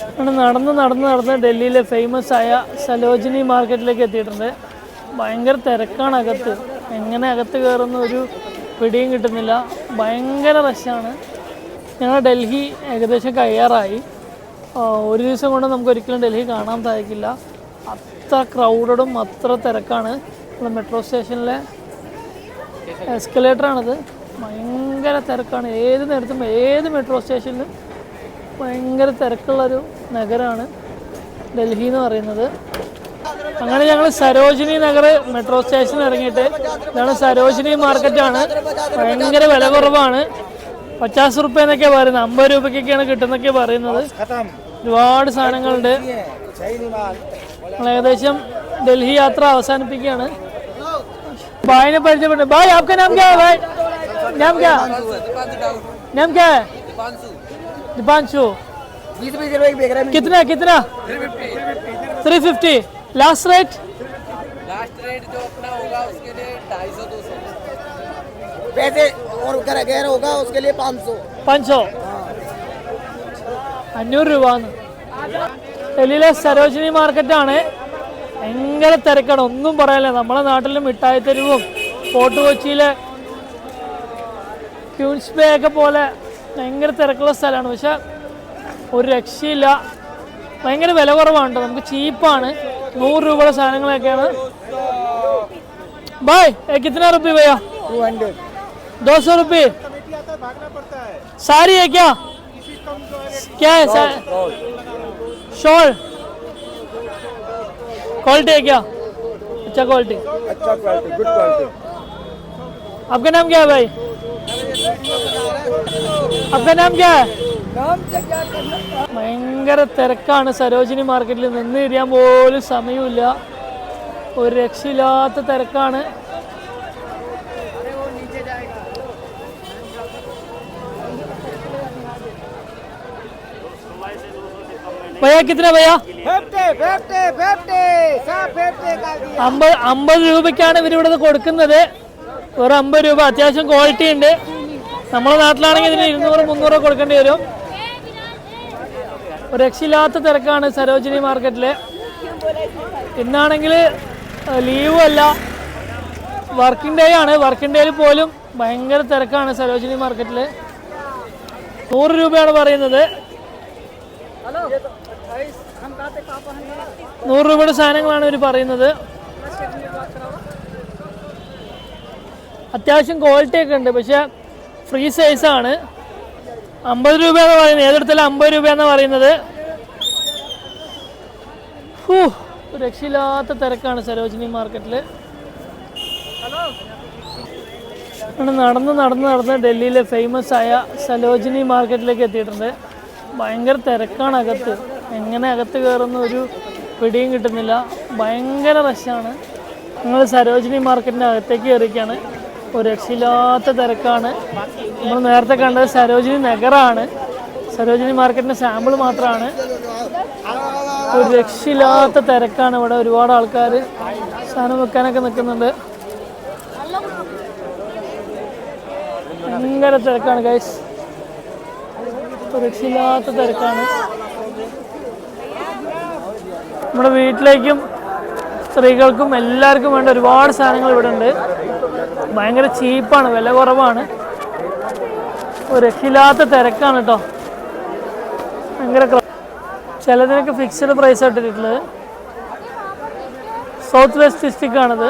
നടന്ന് നടന്ന് നടന്ന് ഡൽഹിയിലെ ഫേമസ് ആയ സലോജിനി മാർക്കറ്റിലേക്ക് എത്തിയിട്ടുണ്ട്. ഭയങ്കര തിരക്കാണ് അകത്ത്. എങ്ങനെ അകത്ത് കയറുന്ന ഒരു പിടിയും കിട്ടുന്നില്ല. ഭയങ്കര റഷാണ് ഞങ്ങൾ ഡൽഹി ഏകദേശം കഴിയാറായി. ഒരു ദിവസം കൊണ്ട് നമുക്ക് ഒരിക്കലും ഡൽഹി കാണാൻ സാധിക്കില്ല. അത്ര ക്രൗഡഡും അത്ര തിരക്കാണ്. നമ്മുടെ മെട്രോ സ്റ്റേഷനിലെ എസ്കലേറ്ററാണിത് ഭയങ്കര തിരക്കാണ്. ഏത് നേരത്തും ഏത് മെട്രോ സ്റ്റേഷനിലും ഭയങ്കര തിരക്കുള്ളൊരു നഗരമാണ് ഡൽഹി എന്ന് പറയുന്നത്. അങ്ങനെ ഞങ്ങൾ സരോജിനി നഗർ മെട്രോ സ്റ്റേഷനിൽ ഇറങ്ങിയിട്ട് ഇതാണ് സരോജിനി മാർക്കറ്റാണ്. ഭയങ്കര വില കുറവാണ്. പച്ചാസ് റുപ്യ എന്നൊക്കെ പറയുന്നത്. അമ്പത് രൂപയ്ക്കൊക്കെയാണ് കിട്ടുന്നൊക്കെ പറയുന്നത്. ഒരുപാട് സാധനങ്ങളുണ്ട്. ഏകദേശം ഡൽഹി യാത്ര അവസാനിപ്പിക്കുകയാണ്. ഭായിനെ പരിചയപ്പെട്ടു ഭായ് ഞാൻ ഞാൻ ഞാൻ दीपांशु बीस बीस रुपए की बेच रहा है कितना कितना three fifty last rate last rate जो अपना होगा उसके लिए ढाई सौ दो सौ पैसे और अगर गैर होगा उसके लिए पाँच सौ പഞ്ചോ അഞ്ഞൂറ് രൂപ ഡൽഹിയിലെ സരോജിനി മാർക്കറ്റാണ് ഭയങ്കര തിരക്കാണ് ഒന്നും പറയാനില്ല നമ്മളെ നാട്ടിലെ മിഠായി തെരുവും ഫോർട്ട് കൊച്ചിയിലെ ക്യൂൻസ് ബേ ഒക്കെ പോലെ ഭയങ്കര തിരക്കുള്ള സ്ഥലമാണ്. പക്ഷെ ഒരു രക്ഷയില്ല. ഭയങ്കര വില കുറവാണ് നമുക്ക് ചീപ്പാണ്. നൂറ് രൂപയുടെ സാധനങ്ങളൊക്കെയാണ്. ബൈ കിത്തന റുപ്പി പോയാ? ദോശ റുപ്പി. സാരി सारी है क्या क्या है शॉल ക്വാളിറ്റി. है क्या अच्छा क्वालिटी अच्छा क्वालिटी आपका नाम क्या है ഭയങ്കര തിരക്കാണ് സരോജിനി മാർക്കറ്റിൽ നിന്ന് ഇരിയാൻ പോലും സമയമില്ല ഒരു രക്ഷയില്ലാത്ത തിരക്കാണ് भैया कितना भैया फिफ्टी फिफ्टी फिफ्टी सब फिफ्टी का दिया അമ്പത് അമ്പത് രൂപയ്ക്കാണ് ഇവർ ഇവിടെ കൊടുക്കുന്നത് ഒരു അമ്പത് രൂപ അത്യാവശ്യം ക്വാളിറ്റി ഉണ്ട് നമ്മുടെ നാട്ടിലാണെങ്കിൽ ഇതിന് ഇരുന്നൂറ് മുന്നൂറ് കൊടുക്കേണ്ടി വരും. ഒരു രക്ഷയില്ലാത്ത തിരക്കാണ് സരോജിനി മാർക്കറ്റിൽ ഇന്നാണെങ്കിൽ ലീവും അല്ല. വർക്കിംഗ് ഡേ ആണ്. വർക്കിംഗ് ഡേയിൽ പോലും ഭയങ്കര തിരക്കാണ് സരോജിനി മാർക്കറ്റിൽ നൂറ് രൂപയാണ് പറയുന്നത്. നൂറ് രൂപയുടെ സാധനങ്ങളാണ് ഇവർ പറയുന്നത്. അത്യാവശ്യം ക്വാളിറ്റി ഒക്കെ ഉണ്ട്. പക്ഷെ ഫ്രീ സൈസ് ആണ് രൂപ എന്ന് പറയുന്നത്. ഏതെടുത്താലും അമ്പത് രൂപ എന്ന് പറയുന്നത്. രക്ഷയില്ലാത്ത തിരക്കാണ് സരോജിനി മാർക്കറ്റിൽ. നടന്ന് നടന്ന് നടന്ന് ഡൽഹിയിലെ ഫേമസ് ആയ സലോജിനി മാർക്കറ്റിലേക്ക് എത്തിയിട്ടുണ്ട്. ഭയങ്കര തിരക്കാണ് അകത്ത്. എങ്ങനെ അകത്ത് കയറുന്ന ഒരു പിടിയും കിട്ടുന്നില്ല. ഭയങ്കര റഷാണ് ഞങ്ങൾ സരോജിനി മാർക്കറ്റിന്റെ അകത്തേക്ക് കയറിയൊക്കെയാണ് ഒരു രക്ഷയില്ലാത്ത തിരക്കാണ്. നമ്മൾ നേരത്തെ കണ്ടത് സരോജിനി നഗറാണ്. സരോജിനി മാർക്കറ്റിന്റെ സാമ്പിൾ മാത്രമാണ് ഒരു രക്ഷയില്ലാത്ത തിരക്കാണ് ഇവിടെ ഒരുപാട് ആൾക്കാർ സാധനം വെക്കാനൊക്കെ നിൽക്കുന്നുണ്ട്. ഭയങ്കര തിരക്കാണ് ഗൈസ് രക്ഷയില്ലാത്ത തിരക്കാണ്. നമ്മുടെ വീട്ടിലേക്കും സ്ത്രീകൾക്കും എല്ലാവർക്കും വേണ്ട ഒരുപാട് സാധനങ്ങൾ ഇവിടെ ഉണ്ട്. ഭയങ്കര ചീപ്പാണ് വില കുറവാണ്. ഒരു രക്ഷയില്ലാത്ത തിരക്കാണ് കേട്ടോ ഭയങ്കര ക്ര- ചിലതിനൊക്കെ ഫിക്സഡ് പ്രൈസ് ഇട്ടിട്ടുള്ളത്. സൗത്ത് വെസ്റ്റ് ഡിസ്ട്രിക്റ്റാണിത്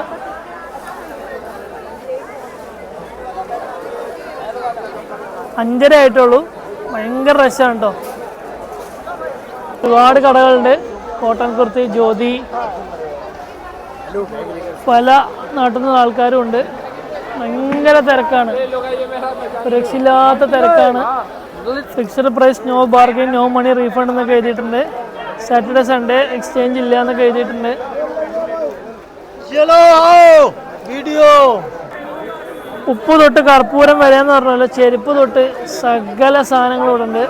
അഞ്ചര ആയിട്ടുള്ളൂ. ഭയങ്കര റഷാണ് കേട്ടോ ഒരുപാട് കടകളുണ്ട്. കോട്ടൺ കുർത്തി ജ്യോതി പല നാട്ടിൽ നിന്ന് ആൾക്കാരും ഉണ്ട്. ഭയങ്കര തിരക്കാണ്. രക്ഷയില്ലാത്ത തിരക്കാണ്. Fixed price no bargain no money refund എന്നൊക്കെ എഴുതിയിട്ടുണ്ട്. സാറ്റർഡേ സൺഡേ എക്സ്ചേഞ്ച് ഇല്ല എന്നൊക്കെ എഴുതിയിട്ടുണ്ട്. വീഡിയോ oh, ഉപ്പ് തൊട്ട് കർപ്പൂരം വരെ എന്ന് പറഞ്ഞല്ലോ. ചെരുപ്പ് തൊട്ട് സകല സാധനങ്ങളുണ്ട്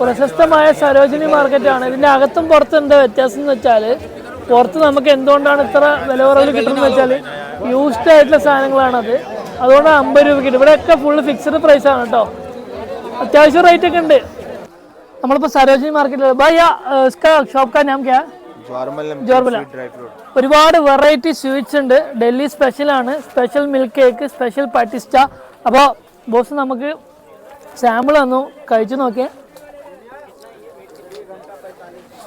പ്രശസ്തമായ സരോജിനി മാർക്കറ്റാണ് ഇതിന്റെ അകത്തും പുറത്തും എന്താ വ്യത്യാസം എന്ന് വെച്ചാൽ പുറത്ത് നമുക്ക് എന്തുകൊണ്ടാണ് ഇത്ര വില കുറവ് കിട്ടുന്നത് വെച്ചാൽ യൂസ്ഡ് ആയിട്ടുള്ള സാധനങ്ങളാണത്. അതുകൊണ്ട് അമ്പത് രൂപയ്ക്ക് ഇവിടെ ഒക്കെ ഫുള്ള് ഫിക്സഡ് പ്രൈസ് ആണ് കേട്ടോ അത്യാവശ്യം റേറ്റ് ഒക്കെ ഉണ്ട്. നമ്മളിപ്പോൾ സരോജിനി മാർക്കറ്റിൽ ഭയ്യ ഞാൻ ജോർബല ഒരുപാട് വെറൈറ്റി സ്വീറ്റ്സ് ഉണ്ട്. ഡൽഹി സ്പെഷ്യലാണ് സ്പെഷ്യൽ മിൽക്ക് കേക്ക് സ്പെഷ്യൽ പാറ്റിസ്റ്റ അപ്പോൾ ബോസ് നമുക്ക് സാമ്പിൾ തന്നു. കഴിച്ചു നോക്കിയ.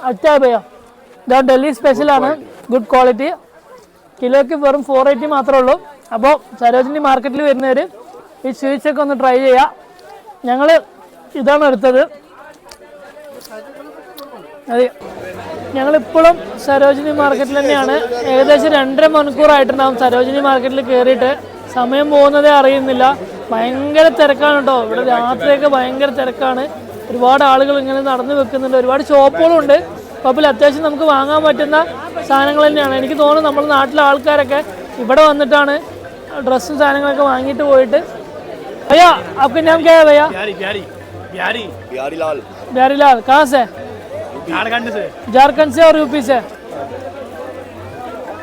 അറ്റാ ഭയ്യ. ഡൽഹി സ്പെഷ്യലാണ് ഗുഡ് ക്വാളിറ്റി കിലോയ്ക്ക് വെറും ഫോർ എയ്റ്റി മാത്രമേ ഉള്ളൂ. അപ്പോൾ സരോജിനി മാർക്കറ്റിൽ വരുന്നവർ ഈ ചീച്ചൊക്കെ ഒന്ന് ട്രൈ ചെയ്യുക ഞങ്ങൾ ഇതാണ് എടുത്തത്. അതെ. ഞങ്ങളിപ്പോഴും സരോജിനി മാർക്കറ്റിൽ തന്നെയാണ്. ഏകദേശം രണ്ടര മണിക്കൂറായിട്ടുണ്ടാവും സരോജിനി മാർക്കറ്റിൽ കയറിയിട്ട് സമയം പോകുന്നതേ അറിയുന്നില്ല. ഭയങ്കര തിരക്കാണ് കേട്ടോ. ഇവിടെ രാത്രിയൊക്കെ ഭയങ്കര തിരക്കാണ്. ഒരുപാട് ആളുകൾ ഇങ്ങനെ നടന്നു വെക്കുന്നുണ്ട്. ഒരുപാട് ഷോപ്പുകളും ഉണ്ട് ഷോപ്പിൽ അത്യാവശ്യം നമുക്ക് വാങ്ങാൻ പറ്റുന്ന സാധനങ്ങൾ തന്നെയാണ് എനിക്ക് തോന്നുന്നു നമ്മുടെ നാട്ടിലെ ആൾക്കാരൊക്കെ ഇവിടെ വന്നിട്ടാണ് ഡ്രസ്സും സാധനങ്ങളൊക്കെ വാങ്ങിയിട്ട് പോയിട്ട് भैया आपका नाम क्या है भैया बिहारी बिहारी बिहारी बिहारी लाल बिहारी लाल कहाँ से झारखंड से झारखंड से और यूपी से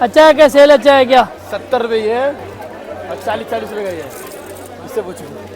अच्छा है क्या सेल अच्छा है क्या सत्तर रुपये ये और चालीस चालीस रुपये का ये इससे पूछो